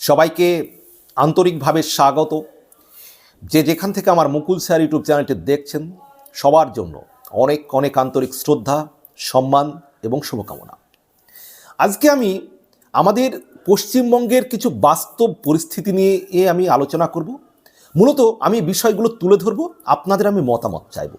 সবাইকে আন্তরিকভাবে স্বাগত। যে যেখান থেকে আমার মুকুল স্যার ইউটিউব চ্যানেলটি দেখছেন, সবার জন্য অনেক অনেক আন্তরিক শ্রদ্ধা, সম্মান এবং শুভকামনা। আজকে আমি আমাদের পশ্চিমবঙ্গের কিছু বাস্তব পরিস্থিতি নিয়ে এ আমি আলোচনা করব। মূলত আমি বিষয়গুলো তুলে ধরব, আপনাদের আমি মতামত চাইব।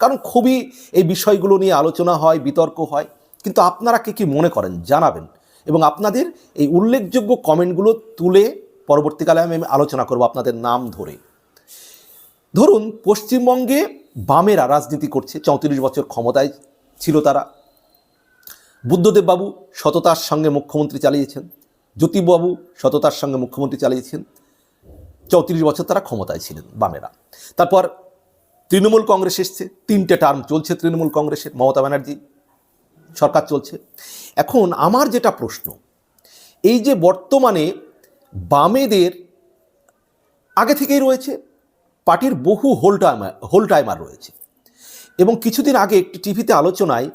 কারণ খুবই এই বিষয়গুলো নিয়ে আলোচনা হয়, বিতর্ক হয়, কিন্তু আপনারা কে কী মনে করেন জানাবেন। এবং আপনাদের এই উল্লেখযোগ্য কমেন্টগুলো তুলে পরবর্তীকালে আমি আলোচনা করব আপনাদের নাম ধরে। ধরুন, পশ্চিমবঙ্গে বামেরা রাজনীতি করছে, চৌত্রিশ বছর ক্ষমতায় ছিল তারা। বুদ্ধদেববাবু সততার সঙ্গে মুখ্যমন্ত্রী চালিয়েছেন, জ্যোতিবাবু সততার সঙ্গে মুখ্যমন্ত্রী চালিয়েছেন, চৌত্রিশ বছর তারা ক্ষমতায় ছিলেন বামেরা। তারপর তৃণমূল কংগ্রেস এসছে, তিনটে টার্ম চলছে তৃণমূল কংগ্রেসের, মমতা ব্যানার্জি সরকার চলছে। এখন আমার যেটা প্রশ্ন, এই যে বর্তমানে বামেদের আগে থেকেই রয়েছে, পার্টির বহু হোল টাইমার হোল টাইমার রয়েছে। এবং কিছুদিন আগে একটি টিভিতে আলোচনায়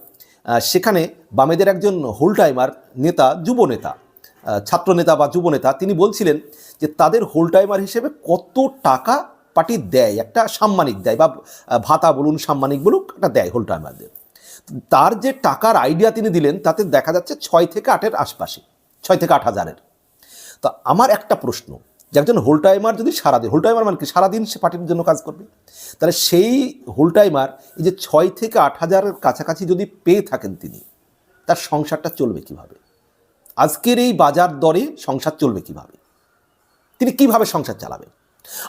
সেখানে বামেদের একজন হোল টাইমার নেতা, যুব নেতা ছাত্র নেতা বা যুব নেতা, তিনি বলছিলেন যে তাদের হোল টাইমার হিসেবে কত টাকা পার্টি দেয়, একটা সাম্মানিক দেয় বা ভাতা বলুন, সাম্মানিক বলুন একটা দেয় হোল টাইমারদের। তার যে টাকার আইডিয়া তিনি দিলেন, তাতে দেখা যাচ্ছে ছয় থেকে আটের আশপাশে, ছয় থেকে আট হাজারের। তো আমার একটা প্রশ্ন, যে একজন হোল টাইমার যদি সারাদিন হোল টাইমার মানে কি, সারাদিন সে পার্টির জন্য কাজ করবে? তাহলে সেই হোল টাইমার এই যে ছয় থেকে আট হাজারের কাছাকাছি যদি পেয়ে থাকেন তিনি, তার সংসারটা চলবে কীভাবে? আজকের এই বাজার দরে সংসার চলবে কীভাবে? তিনি কীভাবে সংসার চালাবেন?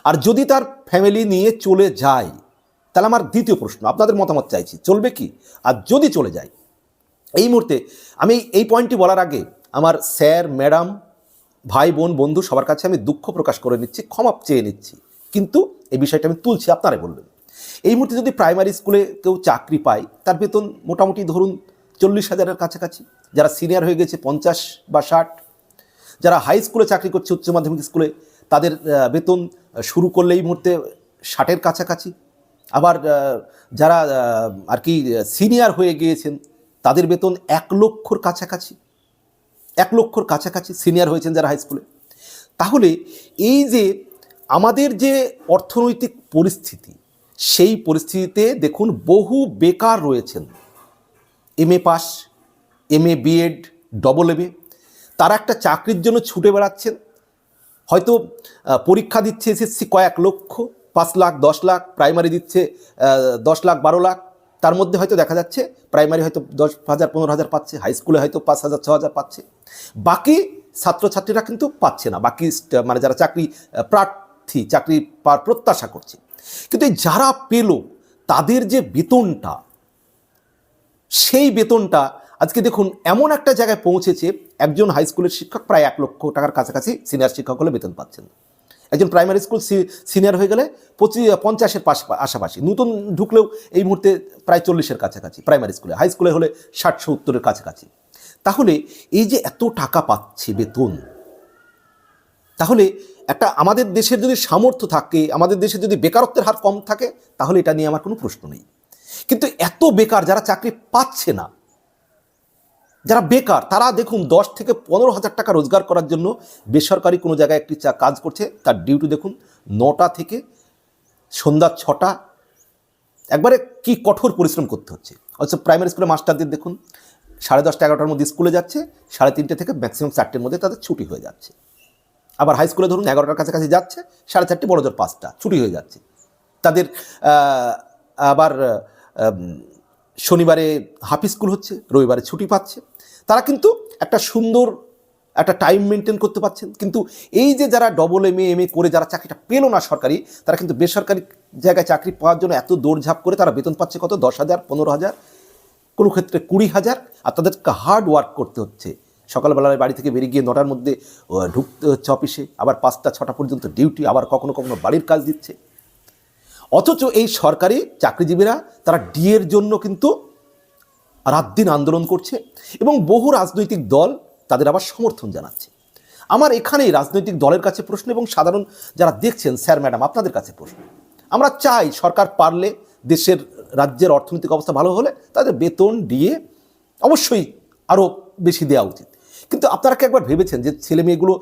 আর যদি তার ফ্যামিলি নিয়ে চলে যায় তাহলে আমার দ্বিতীয় প্রশ্ন, আপনাদের মতামত চাইছি, চলবে কি? আর যদি চলে যায়, এই মুহূর্তে আমি এই পয়েন্টটি বলার আগে আমার স্যার, ম্যাডাম, ভাই, বোন, বন্ধু সবার কাছে আমি দুঃখ প্রকাশ করে নিচ্ছি, ক্ষমা চেয়ে নিচ্ছি। কিন্তু এই বিষয়টা আমি তুলছি, আপনারাই বলবেন। এই মুহূর্তে যদি প্রাইমারি স্কুলে কেউ চাকরি পায়, তার বেতন মোটামুটি ধরুন চল্লিশ হাজারের কাছাকাছি। যারা সিনিয়র হয়ে গেছে পঞ্চাশ বা ষাট, যারা হাই স্কুলে চাকরি করছে, উচ্চ মাধ্যমিক স্কুলে তাদের বেতন শুরু করলে এই মুহূর্তে ষাটের কাছাকাছি। আবার যারা আর কি সিনিয়র হয়ে গিয়েছেন, তাদের বেতন এক লক্ষর কাছাকাছি। এক লক্ষর কাছাকাছি সিনিয়র হয়েছেন যারা হাই স্কুলে তাহলে এই যে আমাদের যে অর্থনৈতিক পরিস্থিতি, সেই পরিস্থিতিতে দেখুন বহু বেকার রয়েছেন। M A pass M A B Ed double M A তারা একটা চাকরির জন্য ছুটে বেড়াচ্ছেন। হয়তো পরীক্ষা দিচ্ছে এসএসসি কয়েক লক্ষ পাঁচ লাখ, দশ লাখ প্রাইমারি দিচ্ছে দশ লাখ, বারো লাখ। তার মধ্যে হয়তো দেখা যাচ্ছে প্রাইমারি হয়তো দশ হাজার, পনেরো হাজার পাচ্ছে হাই স্কুলে হয়তো পাঁচ হাজার, ছ হাজার পাচ্ছে। বাকি ছাত্রছাত্রীরা কিন্তু পাচ্ছে না। বাকি মানে যারা চাকরি প্রার্থী, চাকরি পাওয়ার প্রত্যাশা করছে। কিন্তু এই যারা পেল, তাদের যে বেতনটা, সেই বেতনটা আজকে দেখুন, এমন একটা জায়গায় পৌঁছেছে, একজন হাই স্কুলের শিক্ষক প্রায় এক লক্ষ টাকার কাছাকাছি সিনিয়র শিক্ষক হলে বেতন পাচ্ছেন। একজন প্রাইমারি স্কুল সিনিয়র হয়ে গেলে পঁচিশ পঞ্চাশের পাশ, আশাপাশি। নতুন ঢুকলেও এই মুহূর্তে প্রায় চল্লিশের কাছাকাছি প্রাইমারি স্কুলে হাই স্কুলে হলে ষাট, সত্তরের কাছাকাছি। তাহলে এই যে এত টাকা পাচ্ছে বেতন, তাহলে একটা আমাদের দেশের যদি সামর্থ্য থাকে, আমাদের দেশে যদি বেকারত্বের হার কম থাকে, তাহলে এটা নিয়ে আমার কোনো প্রশ্ন নেই। কিন্তু এত বেকার যারা চাকরি পাচ্ছে না যারা বেকার, তারা দেখুন দশ থেকে পনেরো হাজার টাকা রোজগার করার জন্য বেসরকারি কোনো জায়গায় একটি চা কাজ করছে। তার ডিউটি দেখুন, নটা থেকে সন্ধ্যা ছটা। একবারে কি কঠোর পরিশ্রম করতে হচ্ছে। অথচ প্রাইমারি স্কুলে মাস্টারদের দেখুন, সাড়ে দশটা এগারোটার মধ্যে স্কুলে যাচ্ছে, সাড়ে তিনটে থেকে ম্যাক্সিমাম চারটের মধ্যে তাদের ছুটি হয়ে যাচ্ছে। আবার হাই স্কুলে ধরুন এগারোটার কাছাকাছি যাচ্ছে, সাড়ে চারটে বড় জোর পাঁচটা, ছুটি হয়ে যাচ্ছে। তাদের আবার শনিবারে হাফ স্কুল হচ্ছে, রবিবারে ছুটি পাচ্ছে। তারা কিন্তু একটা সুন্দর একটা টাইম মেনটেন করতে পারছেন। কিন্তু এই যে যারা ডবল এম এম এ করে যারা চাকরিটা পেল না সরকারি, তারা কিন্তু বেসরকারি জায়গায় চাকরি পাওয়ার জন্য এত দৌড়ঝাঁপ করে তারা বেতন পাচ্ছে কত? দশ হাজার, পনেরো হাজার? কোনো ক্ষেত্রে কুড়ি হাজার? আর তাদেরকে হার্ড ওয়ার্ক করতে হচ্ছে। সকালবেলায় বাড়ি থেকে বেরিয়ে গিয়ে নটার মধ্যে ঢুকতে হচ্ছে অফিসে আবার পাঁচটা, ছটা পর্যন্ত ডিউটি আবার কখনো কখনো বাড়ির কাজ দিচ্ছে। অথচ এই সরকারি চাকরিজীবীরা তারা ডিএর জন্য কিন্তু রাত দিন আন্দোলন করছে এবং বহু রাজনৈতিক দল তাদের আবার সমর্থন জানাচ্ছে। আমার এখানেই রাজনৈতিক দলের কাছে প্রশ্ন এবং সাধারণ যারা দেখছেন, স্যার, ম্যাডাম, আপনাদের কাছে প্রশ্ন। আমরা চাই সরকার পারলে দেশের, রাজ্যের অর্থনৈতিক অবস্থা ভালো হলে তাদের বেতন দিয়ে অবশ্যই আরও বেশি দেওয়া উচিত। কিন্তু আপনারা কি একবার ভেবেছেন যে ছেলে মেয়েগুলো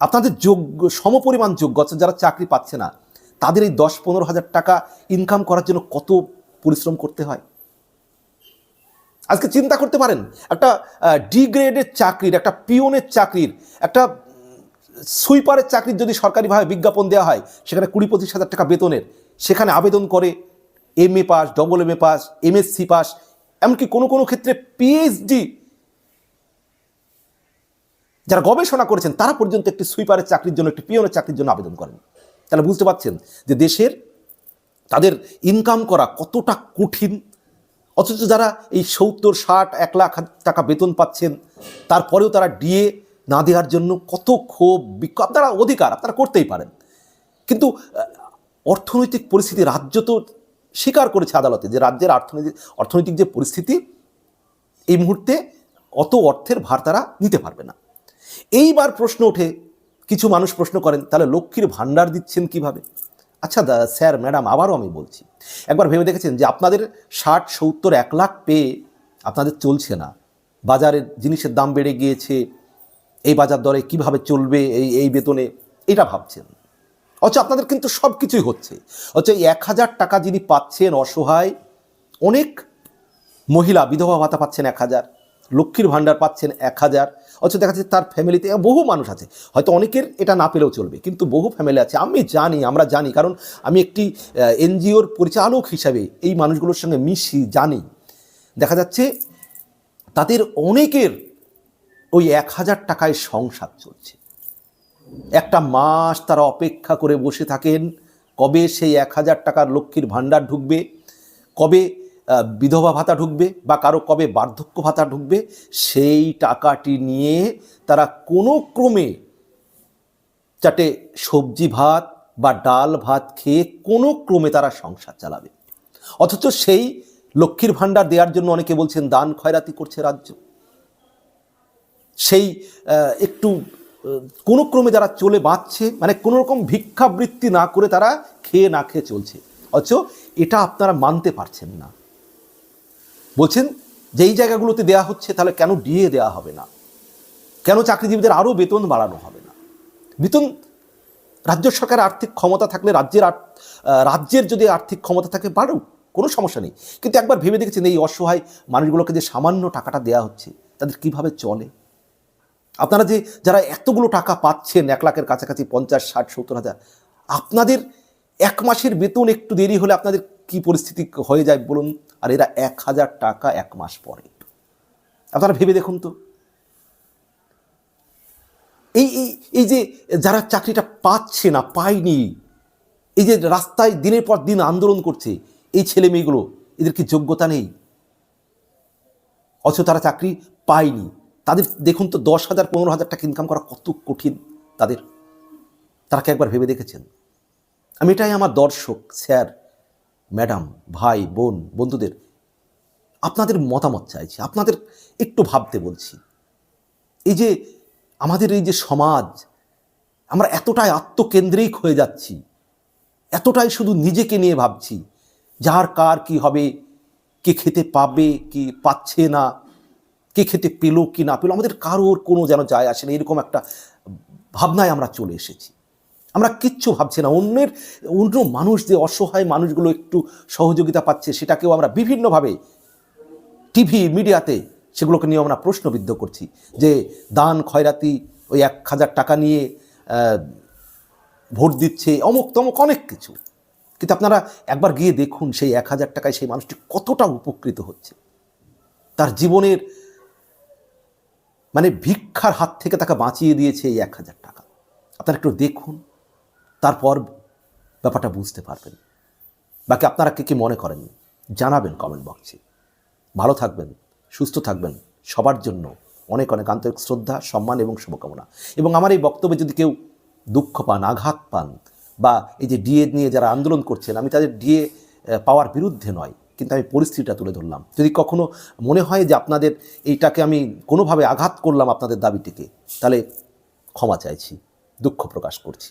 আপনাদের যোগ্য, সমপরিমাণ যোগ্য যারা চাকরি পাচ্ছে না তাদের এই দশ পনেরো হাজার টাকা ইনকাম করার জন্য কত পরিশ্রম করতে হয়? আজকে চিন্তা করতে পারেন, একটা ডি গ্রেডের চাকরির, একটা পিওনের চাকরির, একটা সুইপারের চাকরির যদি সরকারিভাবে বিজ্ঞাপন দেওয়া হয়, সেখানে কুড়ি পঁচিশ হাজার টাকা বেতনের, সেখানে আবেদন করে M A pass double M A pass MSc pass এমনকি কোনো কোনো ক্ষেত্রে পিএইচডি যারা গবেষণা করেছেন, তারা পর্যন্ত একটি সুইপারের চাকরির জন্য, একটি পিওনের চাকরির জন্য আবেদন করেন। তাহলে বুঝতে পারছেন যে দেশের তাদের ইনকাম করা কতটা কঠিন। অথচ যারা এই সত্তর, ষাট, এক লাখ টাকা বেতন পাচ্ছেন, তারপরেও তারা ডিএ না দেওয়ার জন্য কত ক্ষোভ, বিক্ষোভ, আপনারা অধিকার, আপনারা করতেই পারেন। কিন্তু অর্থনৈতিক পরিস্থিতি রাজ্য তো স্বীকার করেছে আদালতে যে রাজ্যের অর্থনৈতিক অর্থনৈতিক যে পরিস্থিতি, এই মুহূর্তে অত অর্থের ভার তারা নিতে পারবে না। এইবার প্রশ্ন ওঠে কিছু মানুষ প্রশ্ন করেন, তাহলে লক্ষ্মীর ভাণ্ডার দিচ্ছেন কীভাবে? আচ্ছা স্যার, ম্যাডাম, আবারও আমি বলছি। একবার ভেবে দেখেছেন যে আপনাদের ষাট, সত্তর, এক লাখ পেয়ে আপনাদের চলছে না। বাজারের জিনিসের দাম বেড়ে গিয়েছে, এই বাজার দরে কীভাবে চলবে, এই এই বেতনে, এটা ভাবছেন। অথচ আপনাদের কিন্তু সব কিছুই হচ্ছে। অথচ এই এক হাজার টাকা যিনি পাচ্ছেন অসহায়, অনেক মহিলা, বিধবা ভাতা পাচ্ছেন এক হাজার। লক্ষ্মীর ভাণ্ডার পাচ্ছেন এক হাজার। অথচ দেখা যাচ্ছে তার ফ্যামিলিতে বহু মানুষ আছে। হয়তো অনেকের এটা না পেলেও চলবে, কিন্তু বহু ফ্যামিলি আছে। আমি জানি, আমরা জানি, কারণ আমি একটি এনজিওর পরিচালক হিসাবে এই মানুষগুলোর সঙ্গে মিশি, জানি। দেখা যাচ্ছে তাদের অনেকের ওই এক হাজার টাকায় সংসার চলছে। একটা মাস তারা অপেক্ষা করে বসে থাকেন, কবে সেই এক হাজার টাকার লক্ষ্মীর ভাণ্ডার ঢুকবে, কবে বিধবা ভাতা ঢুকবে বা কারও কবে বার্ধক্য ভাতা ঢুকবে, সেই টাকাটি নিয়ে তারা কোনো ক্রমে চাটে সবজি ভাত বা ডাল ভাত খেয়ে কোনো ক্রমে তারা সংসার চালাবে। অথচ সেই লক্ষ্মীর ভাণ্ডার দেওয়ার জন্য অনেকে বলছেন, দান খয়রাতি করছে রাজ্য। সেই একটু কোনো ক্রমে যারা চলে বাঁচছে মানে কোনো রকম ভিক্ষাবৃত্তি না করে তারা খেয়ে না খেয়ে চলছে। অথচ এটা আপনারা মানতে পারছেন না। বলছেন, যেই জায়গাগুলোতে দেয়া হচ্ছে, তাহলে কেন ডিএ দেওয়া হবে না? কেন চাকরিজীবীদের আরও বেতন বাড়ানো হবে না? বেতন, রাজ্য সরকারের আর্থিক ক্ষমতা থাকলে রাজ্যের রাজ্যের যদি আর্থিক ক্ষমতা থাকে, বাড়ুক, কোনো সমস্যা নেই। কিন্তু একবার ভেবে দেখেছেন, এই অসহায় মানুষগুলোকে যে সামান্য টাকাটা দেয়া হচ্ছে, তাদের কীভাবে চলে? আপনারা যে, যারা এতগুলো টাকা পাচ্ছেন, এক লাখের কাছাকাছি পঞ্চাশ, ষাট, সত্তর হাজার, আপনাদের এক মাসের বেতন একটু দেরি হলে আপনাদের কি পরিস্থিতি হয়ে যায় বলুন? আর এরা এক হাজার টাকা এক মাস পরে। আপনারা ভেবে দেখুন তো। এই এই যে যারা চাকরিটা পাচ্ছে না, পায়নি, এই যে রাস্তায় দিনের পর দিন আন্দোলন করছে, এই ছেলে মেয়েগুলো, এদের কি যোগ্যতা নেই? অথচ তারা চাকরি পায়নি। তাদের দেখুন তো, দশ হাজার, পনেরো হাজার টাকা ইনকাম করা কত কঠিন তাদের। তারা কি একবার ভেবে দেখেছেন? আমি এটাই আমার দর্শক, স্যার। ম্যাডাম, ভাই, বোন, বন্ধুদের আপনাদের মতামত চাইছি, আপনাদের একটু ভাবতে বলছি। এই যে আমাদের এই যে সমাজ, আমরা এতটাই আত্মকেন্দ্রিক হয়ে যাচ্ছি, এতটাই শুধু নিজেকে নিয়ে ভাবছি, যার কার কি হবে, কে খেতে পাবে, কি পাচ্ছে না, কে খেতে পেল কি না পেল, আমাদের কারোর কোনো যেন যায় আসে না, এরকম একটা ভাবনায় আমরা চলে এসেছি। আমরা কিচ্ছু ভাবছি না। অন্যের, অন্য মানুষ যে অসহায় মানুষগুলো একটু সহযোগিতা পাচ্ছে, সেটাকেও আমরা বিভিন্নভাবে টিভি, মিডিয়াতে সেগুলোকে নিয়ে আমরা প্রশ্নবিদ্ধ করছি যে দান, খয়রাতি ওই এক হাজার টাকা নিয়ে ভোট দিচ্ছে, অমুক তমুক অনেক কিছু। কিন্তু আপনারা একবার গিয়ে দেখুন সেই এক হাজার টাকায় সেই মানুষটি কতটা উপকৃত হচ্ছে। তার জীবনের মানে ভিক্ষার হাত থেকে তাকে বাঁচিয়ে দিয়েছে এই এক হাজার টাকা। আপনারা একটু দেখুন। তারপর ব্যাপারটা বুঝতে পারবেন। বাকি আপনারা কে কি মনে করেন, জানাবেন কমেন্ট বক্সে ভালো থাকবেন, সুস্থ থাকবেন, সবার জন্য অনেক অনেক আন্তরিক শ্রদ্ধা, সম্মান এবং শুভকামনা। এবং আমার এই বক্তব্যে যদি কেউ দুঃখ পান, আঘাত পান, বা এই যে ডিএ নিয়ে যারা আন্দোলন করছেন, আমি তাদের ডিএ পাওয়ার বিরুদ্ধে নয়, কিন্তু আমি পরিস্থিতিটা তুলে ধরলাম। যদি কখনো মনে হয় যে আপনাদের এইটাকে আমি কোনোভাবে আঘাত করলাম আপনাদের দাবিটিকে, তাহলে ক্ষমা চাইছি, দুঃখ প্রকাশ করছি।